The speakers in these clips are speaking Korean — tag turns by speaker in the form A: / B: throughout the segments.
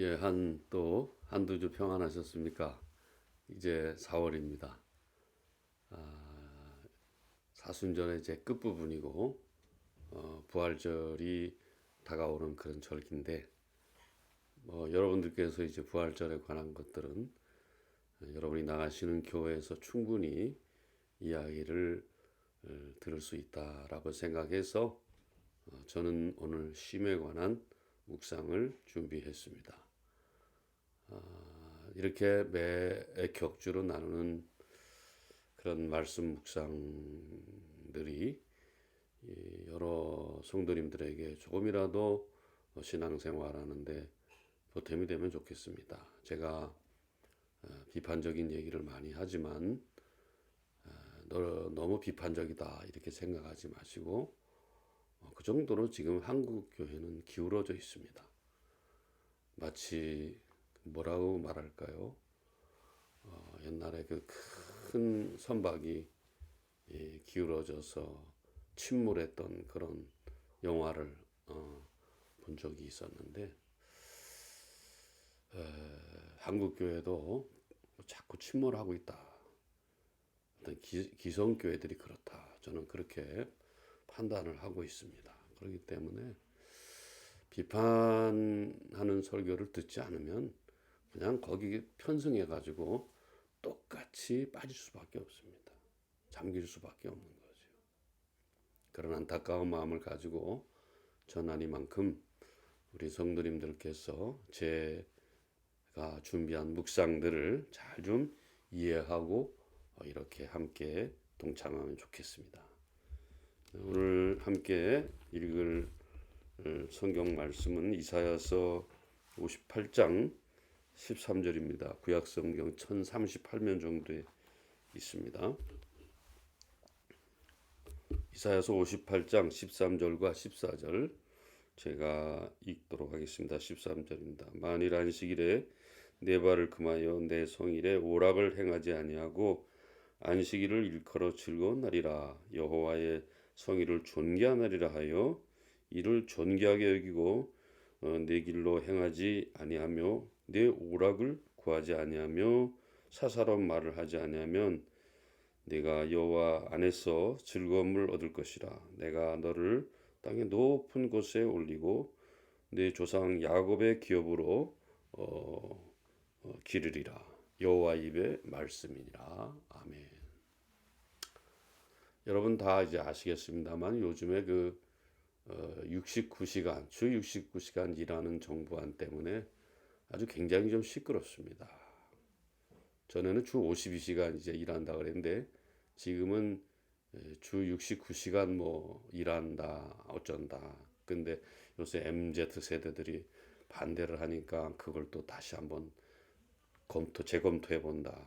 A: 예, 한 또 한두 주 평안하셨습니까? 이제 4월입니다. 아, 사순절의 이제 끝부분이고 어, 부활절이 다가오는 그런 절기인데 뭐 여러분들께서 이제 부활절에 관한 것들은 여러분이 나가시는 교회에서 충분히 이야기를 어, 들을 수 있다라고 생각해서 어, 저는 오늘 쉼에 관한 묵상을 준비했습니다. 아, 이렇게 매 격주로 나누는 그런 말씀 묵상들이 이 여러 성도님들에게 조금이라도 신앙생활 하는데 보탬이 되면 좋겠습니다. 제가 어, 비판적인 얘기를 많이 하지만 어, 너- 너무 비판적이다 이렇게 생각하지 마시고 어, 그 정도로 지금 한국 교회는 기울어져 있습니다. 마치 뭐라고 말할까요? 어, 옛날에 그 큰 선박이 예, 기울어져서 침몰했던 그런 영화를 어, 본 적이 있었는데 에, 한국 교회도 자꾸 침몰하고 있다. 어떤 기, 기성 교회들이 그렇다. 저는 그렇게 판단을 하고 있습니다. 그렇기 때문에 비판하는 설교를 듣지 않으면 그냥 거기 편승해 가지고 똑같이 빠질 수밖에 없습니다. 잠길 수밖에 없는 거죠. 그런 안타까운 마음을 가지고 전하니만큼 우리 성도님들께서 제가 준비한 묵상들을 잘 좀 이해하고 어, 이렇게 함께 동참하면 좋겠습니다. 오늘 함께 읽을 어, 성경 말씀은 이사야서 58장 13절입니다. 구약 성경 1038면 정도에 있습니다. 이사야서 58장 13절과 14절 제가 읽도록 하겠습니다. 13절입니다. 만일 안식일에 내 발을 금하여 내 성일에 오락을 행하지 아니하고 안식일을 일컬어 즐거운 날이라 여호와의 성일을 존귀하나리라 하여 이를 존귀하게 여기고 어, 내 길로 행하지 아니하며 내 오락을 구하지 아니하며 사사로운 말을 하지 아니하면 내가 여호와 안에서 즐거움을 얻을 것이라. 내가 너를 땅의 높은 곳에 올리고 내 조상 야곱의 기업으로 어, 어, 기르리라. 여호와 입의 말씀이니라. 아멘. 여러분 다 이제 아시겠습니다만 요즘에 그 어, 69시간 주 69시간 일하는 정부안 때문에 아주 굉장히 좀 시끄럽습니다. 전에는 주 52시간 이제 일한다 그랬는데 지금은 에, 주 69시간 뭐 일한다 어쩐다. 근데 요새 MZ 세대들이 반대를 하니까 그걸 또 다시 한번 검토 재검토해 본다.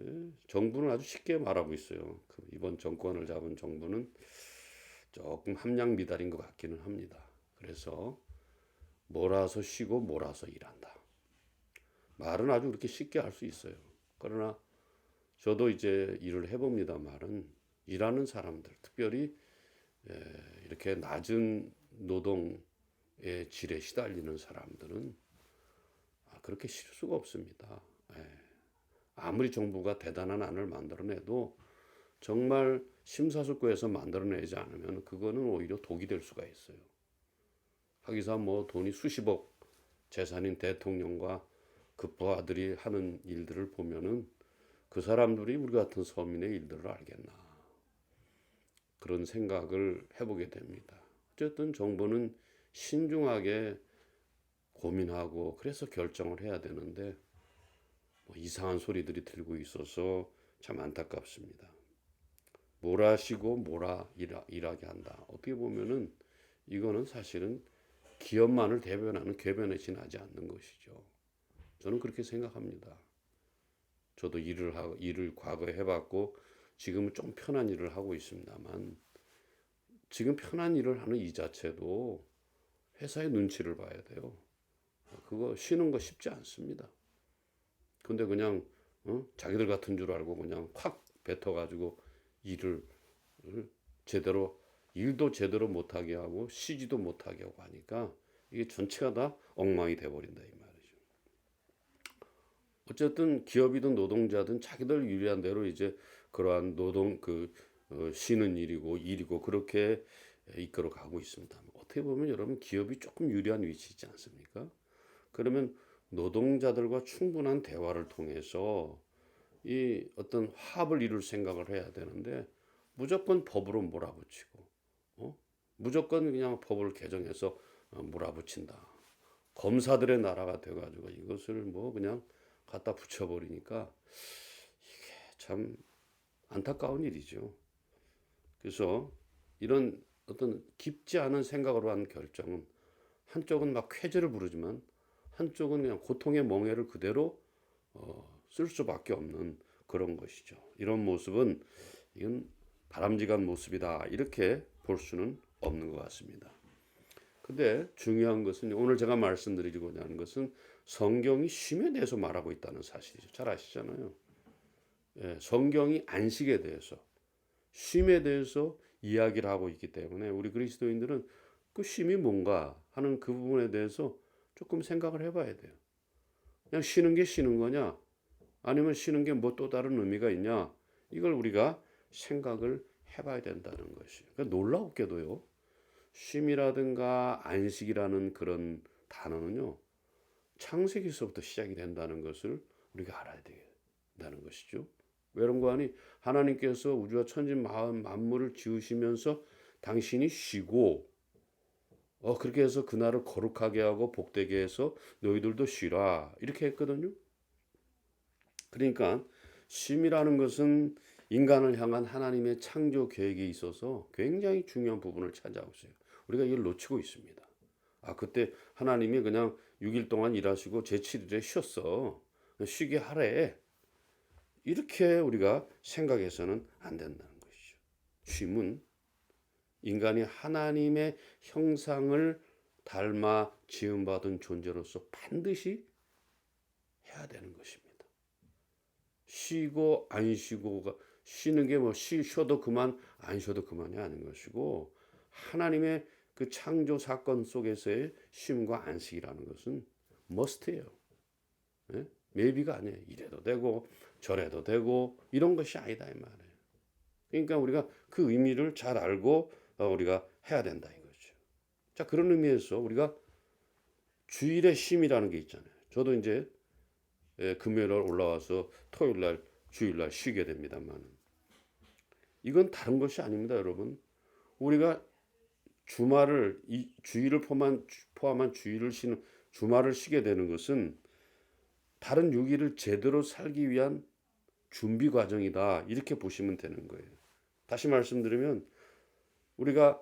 A: 예, 정부는 아주 쉽게 말하고 있어요. 그 이번 정권을 잡은 정부는 조금 함량 미달인 것 같기는 합니다. 그래서 몰아서 쉬고 몰아서 일한다. 말은 아주 그렇게 쉽게 할 수 있어요. 그러나 저도 이제 일을 해봅니다. 말은 일하는 사람들, 특별히 에, 이렇게 낮은 노동의 질에 시달리는 사람들은 아, 그렇게 쉴 수가 없습니다. 예. 아무리 정부가 대단한 안을 만들어내도 정말 심사숙고해서 만들어내지 않으면 그거는 오히려 독이 될 수가 있어요. 하기사 뭐 돈이 수십억 재산인 대통령과 그 부하들이 하는 일들을 보면은 그 사람들이 우리 같은 서민의 일들을 알겠나 그런 생각을 해보게 됩니다. 어쨌든 정부는 신중하게 고민하고 그래서 결정을 해야 되는데 뭐 이상한 소리들이 들고 있어서 참 안타깝습니다. 몰아쉬고 몰아 일하, 일하게 한다. 어떻게 보면은 이거는 사실은 기업만을 대변하는 궤변에 지나지 않는 것이죠. 저는 그렇게 생각합니다. 저도 일을 하고 일을 과거에 해봤고 지금은 좀 편한 일을 하고 있습니다만 지금 편한 일을 하는 이 자체도 회사의 눈치를 봐야 돼요. 그거 쉬는 거 쉽지 않습니다. 근데 그냥 어? 자기들 같은 줄 알고 그냥 확 뱉어가지고 일을 을 제대로 일도 제대로 못하게 하고 쉬지도 못하게 하고 하니까 이게 전체가 다 엉망이 돼 버린다 이 말이죠. 어쨌든 기업이든 노동자든 자기들 유리한 대로 이제 그러한 노동 그 어, 쉬는 일이고 일이고 그렇게 이끌어 가고 있습니다. 어떻게 보면 여러분 기업이 조금 유리한 위치 있지 않습니까? 그러면 노동자들과 충분한 대화를 통해서 이 어떤 화합을 이룰 생각을 해야 되는데 무조건 법으로 몰아붙이고 어? 무조건 그냥 법을 개정해서 어, 몰아붙인다. 검사들의 나라가 돼가지고 이것을 뭐 그냥 갖다 붙여버리니까 이게 참 안타까운 일이죠. 그래서 이런 어떤 깊지 않은 생각으로 한 결정은 한쪽은 막 쾌재를 부르지만 한쪽은 그냥 고통의 멍해를 그대로 어, 쓸 수밖에 없는 그런 것이죠. 이런 모습은 이건 바람직한 모습이다 이렇게 볼 수는 없는 것 같습니다. 근데 중요한 것은 오늘 제가 말씀드리고자 하는 것은 성경이 쉼에 대해서 말하고 있다는 사실이죠. 잘 아시잖아요. 예, 성경이 안식에 대해서 쉼에 대해서 이야기를 하고 있기 때문에 우리 그리스도인들은 그 쉼이 뭔가 하는 그 부분에 대해서 조금 생각을 해봐야 돼요. 그냥 쉬는 게 쉬는 거냐? 아니면 쉬는 게 뭐 또 다른 의미가 있냐? 이걸 우리가 생각을 해봐야 된다는 것이. 그러니까 놀라웠게도요. 쉼이라든가 안식이라는 그런 단어는요. 창세기서부터 시작이 된다는 것을 우리가 알아야 된다는 것이죠. 왜그런거 하니 하나님께서 우주와 천지 마음 만물을 지으시면서 당신이 쉬고 어 그렇게 해서 그날을 거룩하게 하고 복되게 해서 너희들도 쉬라 이렇게 했거든요. 그러니까 쉼이라는 것은 인간을 향한 하나님의 창조 계획에 있어서 굉장히 중요한 부분을 차지하고 있어요. 우리가 이걸 놓치고 있습니다. 아 그때 하나님이 그냥 6일 동안 일하시고 제7일에 쉬었어. 쉬게 하래. 이렇게 우리가 생각해서는 안 된다는 것이죠. 쉼은 인간이 하나님의 형상을 닮아 지음받은 존재로서 반드시 해야 되는 것입니다. 쉬고 안 쉬고가 쉬는 게 뭐 쉬셔도 그만 안 쉬어도 그만이 아닌 것이고 하나님의 그 창조 사건 속에서의 쉼과 안식이라는 것은 머스트예요. 네? maybe가 아니에요. 이래도 되고 저래도 되고 이런 것이 아니다 이 말이에요. 그러니까 우리가 그 의미를 잘 알고 어, 우리가 해야 된다 이거죠. 자 그런 의미에서 우리가 주일의 쉼이라는 게 있잖아요. 저도 이제 예, 금요일 날 올라와서 토요일 날 주일 날 쉬게 됩니다만 이건 다른 것이 아닙니다, 여러분. 우리가 주말을 이 주일을 포함한 포함한 주일을 쉬는 주말을 쉬게 되는 것은 다른 6일을 제대로 살기 위한 준비 과정이다. 이렇게 보시면 되는 거예요. 다시 말씀드리면 우리가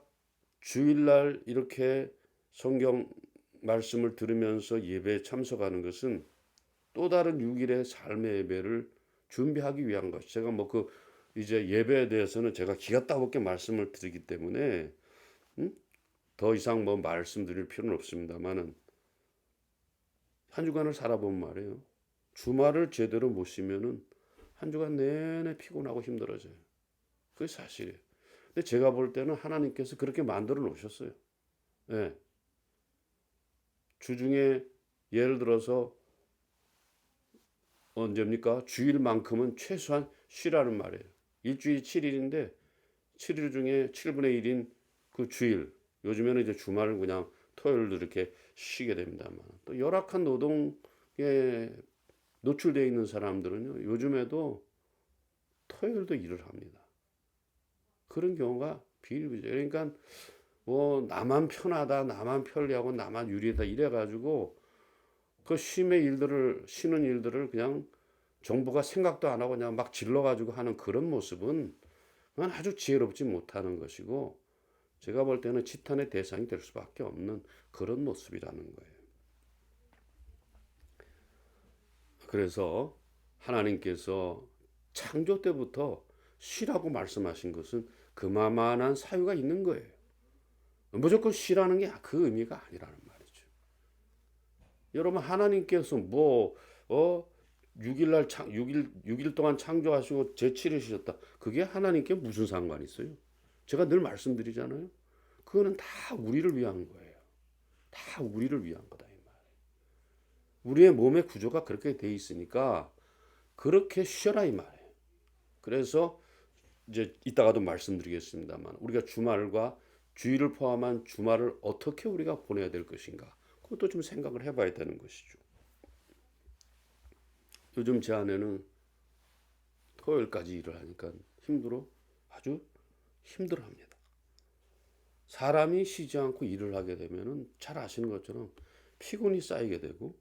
A: 주일날 이렇게 성경 말씀을 들으면서 예배에 참석하는 것은 또 다른 6일의 삶의 예배를 준비하기 위한 것. 제가 뭐 그 이제 예배에 대해서는 제가 기가 따갑게 말씀을 드리기 때문에 음? 더 이상 뭐 말씀드릴 필요는 없습니다만은 한 주간을 살아보면 말이에요. 주말을 제대로 못 쉬면은 한 주간 내내 피곤하고 힘들어져요. 그게 사실이에요. 근데 제가 볼 때는 하나님께서 그렇게 만들어 놓으셨어요. 예. 주중에 예를 들어서 언제입니까? 주일만큼은 최소한 쉬라는 말이에요. 일주일이 7일인데 7일 중에 7분의 1인 그 주일 요즘에는 이제 주말을 그냥 토요일도 이렇게 쉬게 됩니다만 또 열악한 노동에 노출되어 있는 사람들은요 요즘에도 토요일도 일을 합니다. 그런 경우가 비일비재. 그러니까 뭐 나만 편하다, 나만 편리하고 나만 유리하다 이래 가지고 그 쉼의 일들을 쉬는 일들을 그냥 정부가 생각도 안 하고 그냥 막 질러가지고 하는 그런 모습은 그건 아주 지혜롭지 못하는 것이고 제가 볼 때는 치탄의 대상이 될 수밖에 없는 그런 모습이라는 거예요. 그래서 하나님께서 창조 때부터 쉬라고 말씀하신 것은 그만한 사유가 있는 거예요. 무조건 쉬라는 게 그 의미가 아니라는. 여러분 하나님께서 뭐 어, 6일 날 창, 6일 6일 동안 창조하시고 제7일 쉬셨다. 그게 하나님께 무슨 상관이 있어요? 제가 늘 말씀드리잖아요. 그거는 다 우리를 위한 거예요. 다 우리를 위한 거다 이 말. 우리의 몸의 구조가 그렇게 돼 있으니까 그렇게 쉬어라 이 말이에요. 그래서 이제 이따가도 말씀드리겠습니다만 우리가 주말과 주일을 포함한 주말을 어떻게 우리가 보내야 될 것인가 그것도 좀 생각을 해봐야 되는 것이죠. 요즘 제 아내는 토요일까지 일을 하니까 힘들어 아주 힘들어합니다. 사람이 쉬지 않고 일을 하게 되면은 잘 아시는 것처럼 피곤이 쌓이게 되고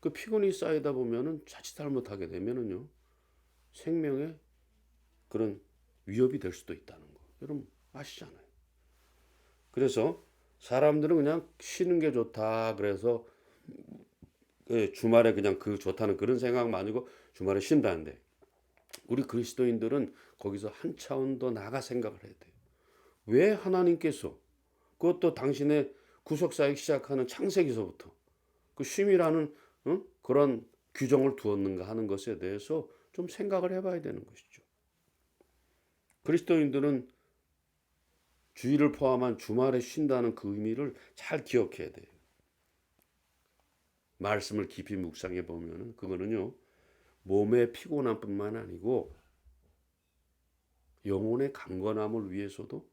A: 그 피곤이 쌓이다 보면은 자칫 잘못하게 되면은요 생명에 그런 위협이 될 수도 있다는 거 여러분 아시잖아요. 그래서 사람들은 그냥 쉬는 게 좋다 그래서 예, 주말에 그냥 그 좋다는 그런 생각만 아니고 주말에 쉰다는데 우리 그리스도인들은 거기서 한 차원 더 나가 생각을 해야 돼요. 왜 하나님께서 그것도 당신의 구속사역 시작하는 창세기서부터 그 쉼이라는 어? 그런 규정을 두었는가 하는 것에 대해서 좀 생각을 해봐야 되는 것이죠. 그리스도인들은 주일을 포함한 주말에 쉰다는 그 의미를 잘 기억해야 돼요. 말씀을 깊이 묵상해 보면은 그거는요 몸의 피곤함뿐만 아니고 영혼의 강건함을 위해서도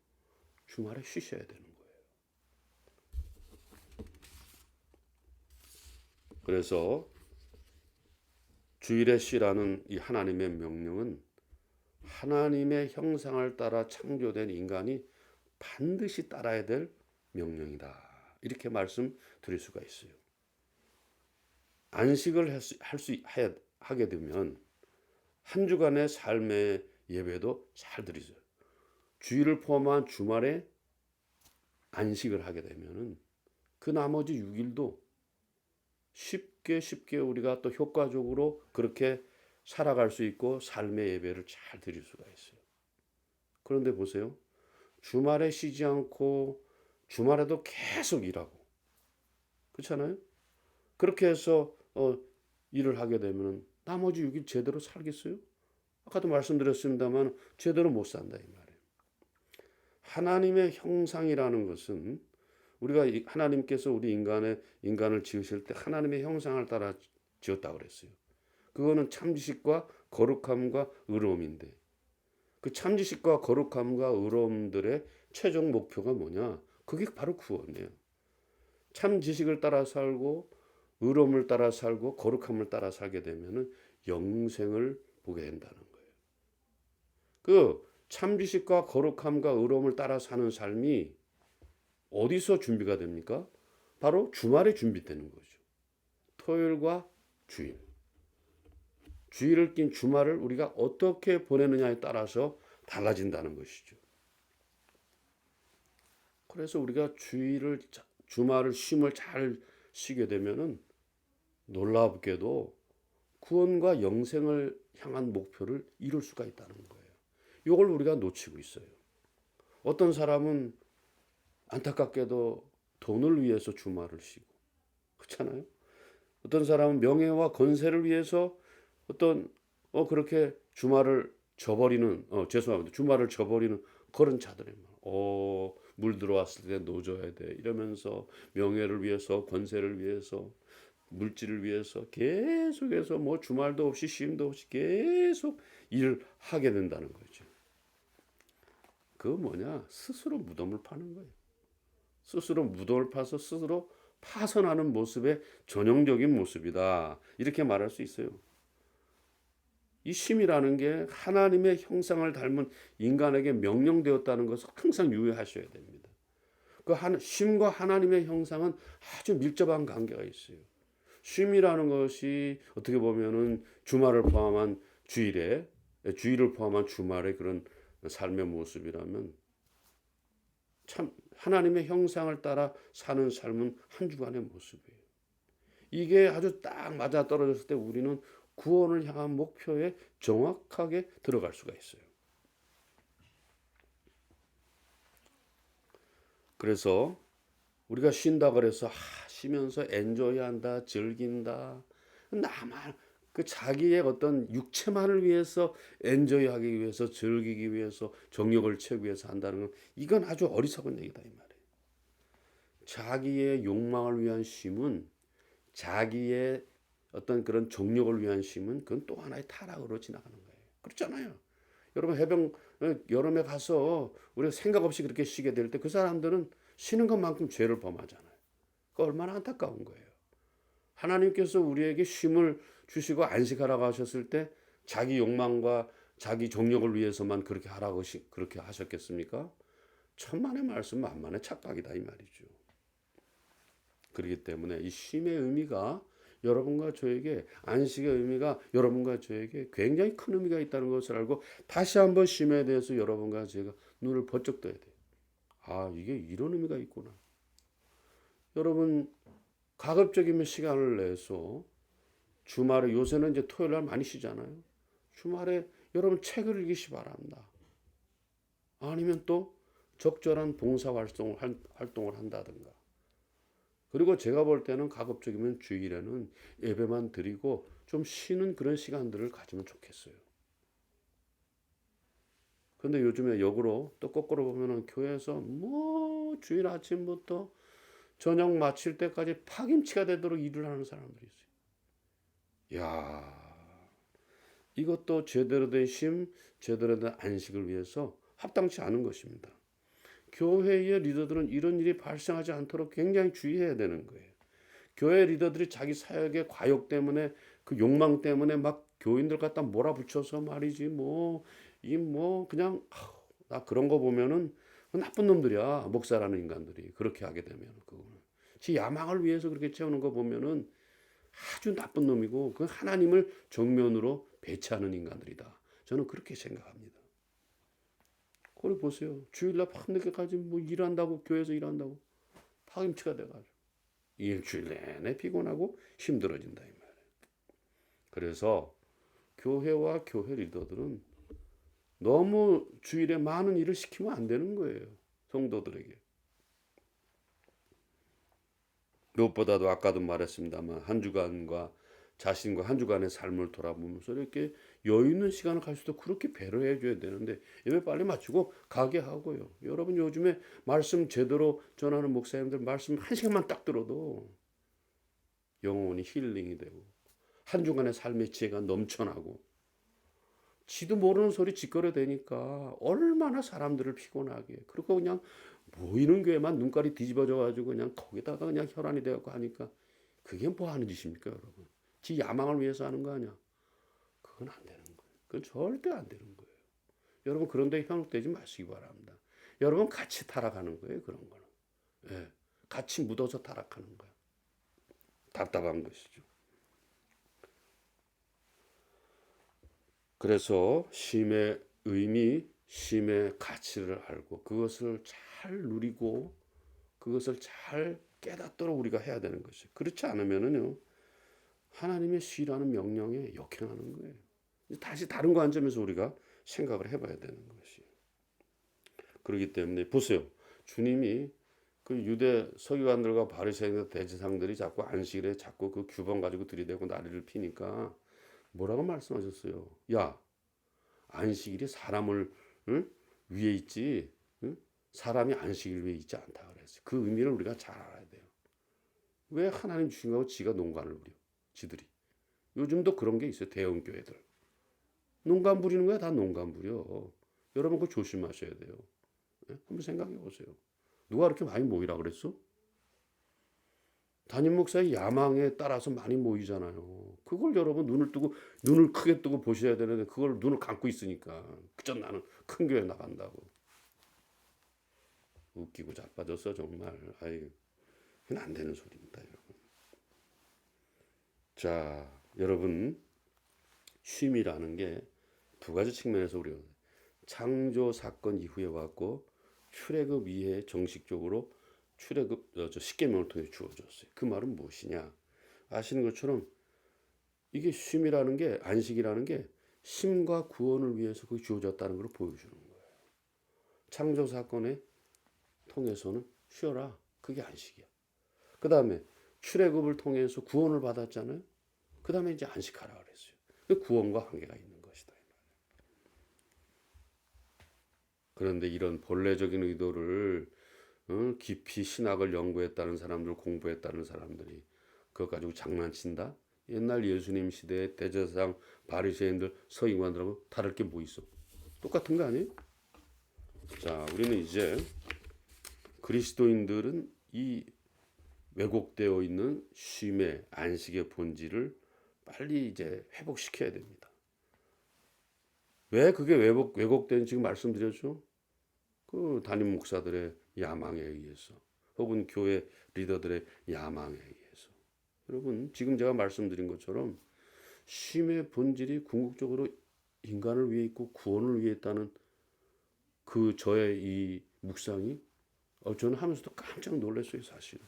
A: 주말에 쉬셔야 되는 거예요. 그래서 주일에 쉬라는 이 하나님의 명령은 하나님의 형상을 따라 창조된 인간이 반드시 따라야 될 명령이다. 이렇게 말씀 드릴 수가 있어요. 안식을 할수 하게 되면 한 주간의 삶의 예배도 잘 드리죠. 주일을 포함한 주말에 안식을 하게 되면은 그 나머지 6일도 쉽게 쉽게 우리가 또 효과적으로 그렇게 살아갈 수 있고 삶의 예배를 잘 드릴 수가 있어요. 그런데 보세요. 주말에 쉬지 않고 주말에도 계속 일하고 그렇잖아요. 그렇게 해서 어, 일을 하게 되면 나머지 6일 제대로 살겠어요? 아까도 말씀드렸습니다만 제대로 못 산다 이 말이에요. 하나님의 형상이라는 것은 우리가 하나님께서 우리 인간의 인간을 지으실 때 하나님의 형상을 따라 지었다 그랬어요. 그거는 참지식과 거룩함과 의로움인데 그 참지식과 거룩함과 의로움들의 최종 목표가 뭐냐? 그게 바로 구원이에요. 참 지식을 따라 살고 의로움을 따라 살고 거룩함을 따라 살게 되면은 영생을 보게 된다는 거예요. 그 참 지식과 거룩함과 의로움을 따라 사는 삶이 어디서 준비가 됩니까? 바로 주말에 준비되는 거죠. 토요일과 주일. 주일을 낀 주말을 우리가 어떻게 보내느냐에 따라서 달라진다는 것이죠. 그래서 우리가 주일을 주말을 쉼을 잘 쉬게 되면은 놀랍게도 구원과 영생을 향한 목표를 이룰 수가 있다는 거예요. 이걸 우리가 놓치고 있어요. 어떤 사람은 안타깝게도 돈을 위해서 주말을 쉬고 그렇잖아요. 어떤 사람은 명예와 건세를 위해서 어떤 어 그렇게 주말을 저버리는 어 죄송합니다. 주말을 저버리는 그런 자들이 어물 들어왔을 때 노져야 돼 이러면서 명예를 위해서 건세를 위해서 물질을 위해서 계속해서 뭐 주말도 없이 쉼도 없이 계속 일을 하게 된다는 거죠. 그 뭐냐 스스로 무덤을 파는 거예요. 스스로 무덤을 파서 스스로 파선하는 모습의 전형적인 모습이다. 이렇게 말할 수 있어요. 이 쉼이라는 게 하나님의 형상을 닮은 인간에게 명령되었다는 것을 항상 유의하셔야 됩니다. 그 쉼과 하나님의 형상은 아주 밀접한 관계가 있어요. 쉼이라는 것이 어떻게 보면은 주말을 포함한 주일에 주일을 포함한 주말의 그런 삶의 모습이라면 참 하나님의 형상을 따라 사는 삶은 한 주간의 모습이에요. 이게 아주 딱 맞아 떨어졌을 때 우리는 구원을 향한 목표에 정확하게 들어갈 수가 있어요. 그래서 우리가 쉰다 그래서 아, 쉬면서 엔조이한다, 즐긴다. 나만 그 자기의 어떤 육체만을 위해서 엔조이하기 위해서 즐기기 위해서 정력을 채우기 위해서 한다는 건 이건 아주 어리석은 얘기다 이 말이에요. 자기의 욕망을 위한 쉼은 자기의 어떤 그런 정력을 위한 쉼은 그건 또 하나의 타락으로 지나가는 거예요. 그렇잖아요. 여러분 해병 어, 여름에 가서 우리가 생각 없이 그렇게 쉬게 될 때 그 사람들은 쉬는 것만큼 죄를 범하잖아요. 그 얼마나 안타까운 거예요. 하나님께서 우리에게 쉼을 주시고 안식하라고 하셨을 때 자기 욕망과 자기 정력을 위해서만 그렇게 하라고 시- 그렇게 하셨겠습니까? 천만의 말씀 만만의 착각이다 이 말이죠. 그렇기 때문에 이 쉼의 의미가 여러분과 저에게 안식의 의미가 여러분과 저에게 굉장히 큰 의미가 있다는 것을 알고 다시 한번 쉼에 대해서 여러분과 제가 눈을 번쩍 떠야 돼요. 아 이게 이런 의미가 있구나. 여러분 가급적이면 시간을 내서 주말에 요새는 이제 토요일 날 많이 쉬잖아요. 주말에 여러분 책을 읽으시 바랍니다. 아니면 또 적절한 봉사 활동을 한다든가. 그리고 제가 볼 때는 가급적이면 주일에는 예배만 드리고 좀 쉬는 그런 시간들을 가지면 좋겠어요. 근데 요즘에 역으로 또 거꾸로 보면은 교회에서 뭐 주일 아침부터 저녁 마칠 때까지 파김치가 되도록 일을 하는 사람들이 있어요. 야, 이것도 제대로 된 쉼, 제대로 된 안식을 위해서 합당치 않은 것입니다. 교회의 리더들은 이런 일이 발생하지 않도록 굉장히 주의해야 되는 거예요. 교회 리더들이 자기 사역의 과욕 때문에 그 욕망 때문에 막 교인들 갖다 몰아붙여서 말이지 뭐이뭐 그냥 아우, 나 그런 거 보면은 나쁜 놈들이야 목사라는 인간들이 그렇게 하게 되면 그거는 지 야망을 위해서 그렇게 채우는 거 보면은 아주 나쁜 놈이고 그 하나님을 정면으로 배치하는 인간들이다. 저는 그렇게 생각합니다. 거기 보세요. 주일날 밤늦게까지 뭐 일한다고 교회에서 일한다고 파김치가 돼가지고 일주일 내내 피곤하고 힘들어진다 이 말이에요. 그래서 교회와 교회 리더들은 너무 주일에 많은 일을 시키면 안 되는 거예요. 성도들에게. 무엇보다도 아까도 말했습니다만 한 주간과 자신과 한 주간의 삶을 돌아보면서 이렇게 여유 있는 시간을 가지고 그렇게 배려해 줘야 되는데 예배 빨리 마치고 가게 하고요. 여러분 요즘에 말씀 제대로 전하는 목사님들 말씀 한 시간만 딱 들어도 영혼이 힐링이 되고 한 주간의 삶의 지혜가 넘쳐나고 지도 모르는 소리 짓거려 대니까 얼마나 사람들을 피곤하게 그리고 그냥 보이는 교회만 눈깔이 뒤집어져 가지고 그냥 거기다가 그냥 혈안이 되고 하니까 그게 뭐 하는 짓입니까 여러분 지 야망을 위해서 하는 거 아니야? 그건 안 되는 거예요. 그건 절대 안 되는 거예요. 여러분 그런 데 현혹되지 마시기 바랍니다. 여러분 같이 타락하는 거예요 그런 거는. 예, 같이 묻어서 타락하는 거야. 답답한 것이죠. 그래서 쉼의 의미, 쉼의 가치를 알고 그것을 잘 누리고 그것을 잘 깨닫도록 우리가 해야 되는 것이. 그렇지 않으면은요 하나님의 쉬라는 명령에 역행하는 거예요. 다시 다른 관점에서 우리가 생각을 해봐야 되는 것이. 그렇기 때문에 보세요. 주님이 그 유대 서기관들과 바리새인들 대제상들이 자꾸 안식일에 자꾸 그 규범 가지고 들이대고 난리를 피니까 뭐라고 말씀하셨어요? 야, 안식일이 사람을 응? 위에 있지, 응? 사람이 안식일 위에 있지 않다 그랬어요. 그 의미를 우리가 잘 알아야 돼요. 왜 하나님 주신 거고 지가 농간을 부려? 지들이. 요즘도 그런 게 있어요. 대형 교회들. 농간 부리는 거야 다 농간 부려. 여러분 그거 조심하셔야 돼요. 예? 한번 생각해 보세요. 누가 그렇게 많이 모이라 그랬어? 담임 목사의 야망에 따라서 많이 모이잖아요. 그걸 여러분 눈을 뜨고 눈을 크게 뜨고 보셔야 되는데 그걸 눈을 감고 있으니까 그저 나는 큰 교회 나간다고 웃기고 자빠졌어 정말. 아이 안 되는 소리입니다, 여러분. 자, 여러분 쉼이라는 게 두 가지 측면에서 우리가 창조 사건 이후에 왔고 출애굽 이후에 정식적으로 출애굽 어, 저 십계명을 통해 주어졌어요. 그 말은 무엇이냐? 아시는 것처럼 이게 쉼이라는 게 안식이라는 게 심과 구원을 위해서 그 주어졌다는 걸 보여주는 거예요. 창조 사건에 통해서는 쉬어라. 그게 안식이야. 그 다음에 출애굽을 통해서 구원을 받았잖아요. 그 다음에 이제 안식하라 그랬어요. 그 구원과 관계가 있는 것이다. 그런데 이런 본래적인 의도를 어, 깊이 신학을 연구했다는 사람들, 공부했다는 사람들이 그거 가지고 장난친다? 옛날 예수님 시대의 대제사장 바리새인들 서기관들하고 다를 게 뭐 있어? 똑같은 거 아니에요? 자, 우리는 이제 그리스도인들은 이 왜곡되어 있는 쉼의 안식의 본질을 빨리 이제 회복시켜야 됩니다. 왜 그게 왜곡 왜곡된 지금 말씀드렸죠? 그 담임 목사들의 야망에 의해서 혹은 교회 리더들의 야망에 의해서 여러분 지금 제가 말씀드린 것처럼 쉼의 본질이 궁극적으로 인간을 위해 있고 구원을 위해 있다는 그 저의 이 묵상이 어, 저는 하면서도 깜짝 놀랐어요 사실은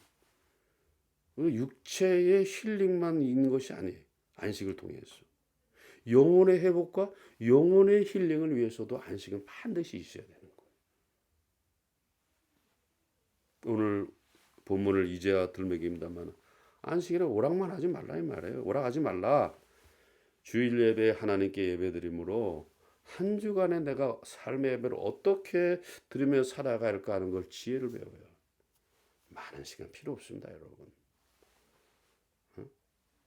A: 육체의 힐링만 있는 것이 아니에요 안식을 통해서 영혼의 회복과 영혼의 힐링을 위해서도 안식은 반드시 있어야 되는 거예요. 오늘 본문을 이제야 들먹입니다만 안식이라 오락만 하지 말라 이 말이에요. 오락하지 말라. 주일 예배 하나님께 예배드림으로 한 주간에 내가 삶의 예배를 어떻게 드리며 살아가야 할까 하는 걸 지혜를 배워요. 많은 시간 필요 없습니다, 여러분.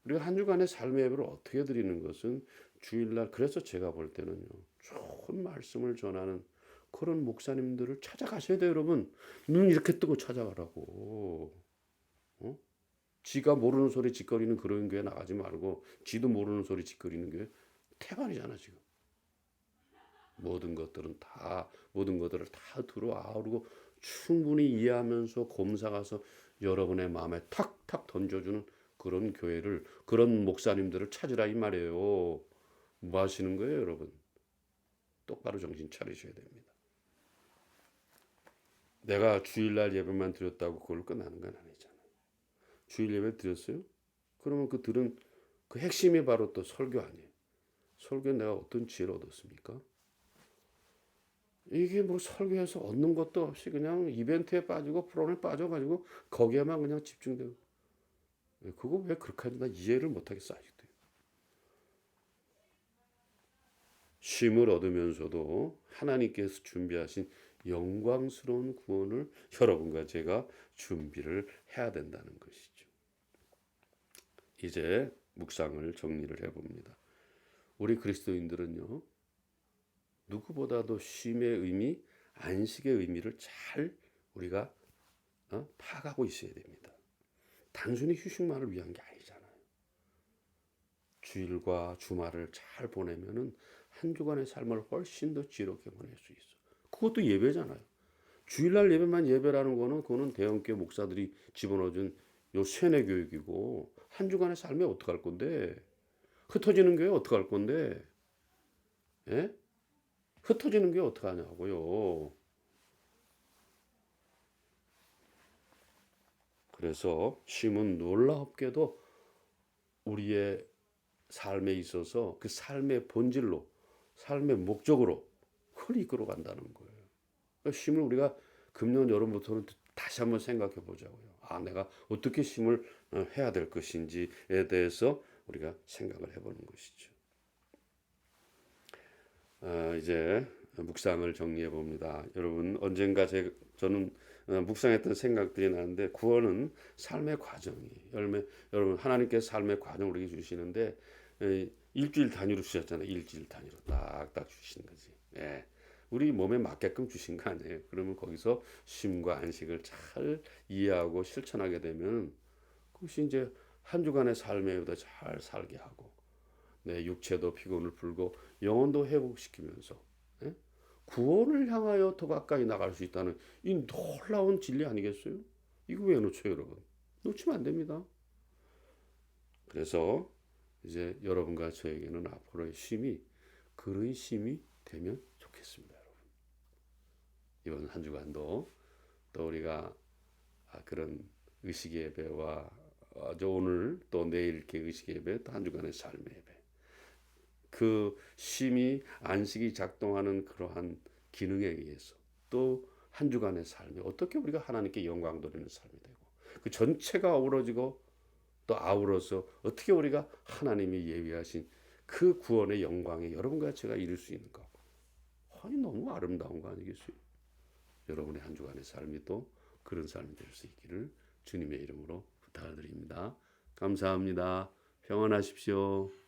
A: 우리가 한 주간의 삶의 예배를 어떻게 드리는 것은 주일날 그래서 제가 볼 때는요 좋은 말씀을 전하는 그런 목사님들을 찾아가셔야 돼요 여러분. 눈 이렇게 뜨고 찾아가라고. 어? 지가 모르는 소리 짓거리는 그런 교회 나가지 말고 지도 모르는 소리 짓거리는 교회 태반이잖아 지금. 모든 것들은 다 모든 것들을 다 들어 아우르고 충분히 이해하면서 곰사가서 여러분의 마음에 탁탁 던져주는 그런 교회를 그런 목사님들을 찾으라 이 말이에요. 뭐 하시는 거예요, 여러분? 똑바로 정신 차리셔야 됩니다. 내가 주일날 예배만 드렸다고 그걸 끝나는 건 아니잖아요. 주일 예배 드렸어요? 그러면 그 들은 그 핵심이 바로 또 설교 아니에요. 설교에 내가 어떤 지혜를 얻었습니까? 이게 뭐 설교해서 얻는 것도 없이 그냥 이벤트에 빠지고 프로그램에 빠져가지고 거기에만 그냥 집중되고 그거 왜 그렇게 하는지 나 이해를 못하겠어 아직도. 쉼을 얻으면서도 하나님께서 준비하신 영광스러운 구원을 여러분과 제가 준비를 해야 된다는 것이죠. 이제 묵상을 정리를 해봅니다. 우리 그리스도인들은요, 누구보다도 쉼의 의미, 안식의 의미를 잘 우리가 어? 파악하고 있어야 됩니다. 단순히 휴식만을 위한 게 아니잖아요. 주일과 주말을 잘 보내면은 한 주간의 삶을 훨씬 더 지롭게 보낼 수 있어. 그것도 예배잖아요. 주일날 예배만 예배라는 거는 그거는 대형교 목사들이 집어넣어준 요 세뇌 교육이고 한 주간의 삶에 어떻게 할 건데 흩어지는 교회 어떻게 할 건데 예? 흩어지는 게 어떻게 하냐고요. 그래서 쉼은 놀랍게도 우리의 삶에 있어서 그 삶의 본질로 삶의 목적으로 그걸 이끌어 간다는 거예요. 그러니까 쉼을 우리가 금년 여름부터는 다시 한번 생각해 보자고요. 아, 내가 어떻게 쉼을 어, 해야 될 것인지에 대해서 우리가 생각을 해보는 것이죠. 아, 이제 묵상을 정리해 봅니다. 여러분 언젠가 제, 저는 어, 묵상했던 생각들이 나는데 구원은 삶의 과정이 열매 여러분 하나님께서 삶의 과정을 우리에게 주시는데 에, 일주일 단위로 주셨잖아요. 일주일 단위로 딱딱 주신 거지. 예. 우리 몸에 맞게끔 주신 거 아니에요. 그러면 거기서 쉼과 안식을 잘 이해하고 실천하게 되면 그것이 이제 한 주간의 삶에도 잘 살게 하고 내 육체도 피곤을 풀고 영혼도 회복시키면서 예? 구원을 향하여 더 가까이 나갈 수 있다는 이 놀라운 진리 아니겠어요? 이거 왜 놓쳐요, 여러분? 놓치면 안 됩니다. 그래서 이제 여러분과 저에게는 앞으로의 쉼이 그의 쉼이 되면 좋겠습니다, 여러분. 이번 한 주간도 또 우리가 아, 그런 의식 예배와 어, 저 오늘 또 내일 이렇게 의식 예배 또 한 주간의 삶의 예배 그 쉼이 안식이 작동하는 그러한 기능에 의해서 또 한 주간의 삶이 어떻게 우리가 하나님께 영광 돌리는 삶이 되고 그 전체가 어우러지고 또 아우러서 어떻게 우리가 하나님이 예비하신 그 구원의 영광에 여러분과 제가 이룰 수 있는가? 아니 너무 아름다운 거 아니겠어요? 여러분의 한 주간의 삶이 또 그런 삶이 될 수 있기를 주님의 이름으로 부탁을 드립니다. 감사합니다. 평안하십시오.